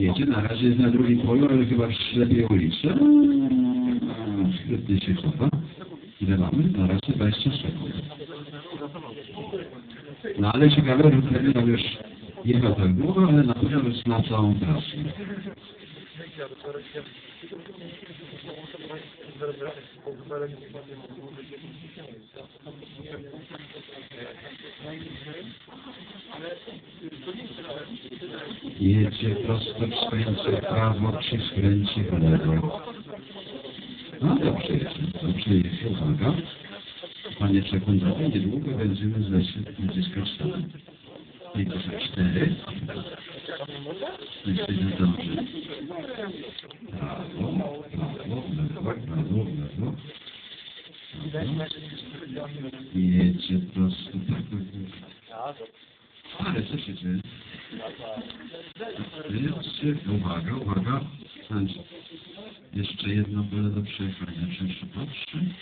Wiecie, na razie jest na drugim polu, ale chyba ślepie ulicę. Świetnie się chowa. Ile mamy? Na razie 20 sekund. No ale ciekawe, że terminal już jechał tak długo, ale na pewno jest na całą trasę. Jedzie prosto, w prawo, czy skręci w lewo. No dobrze jest, dobrze jest, uwaga. Panie sekundowe, niedługo będziemy zlecieć naciskać stop. I to są cztery. Myślę, że dobrze. Lewo. Jedzie prosto. Ale co się dzieje? Jeszcze, uwaga, uwaga. Jeszcze jedno pole do przejechania. Proszę, patrzę. Uwaga.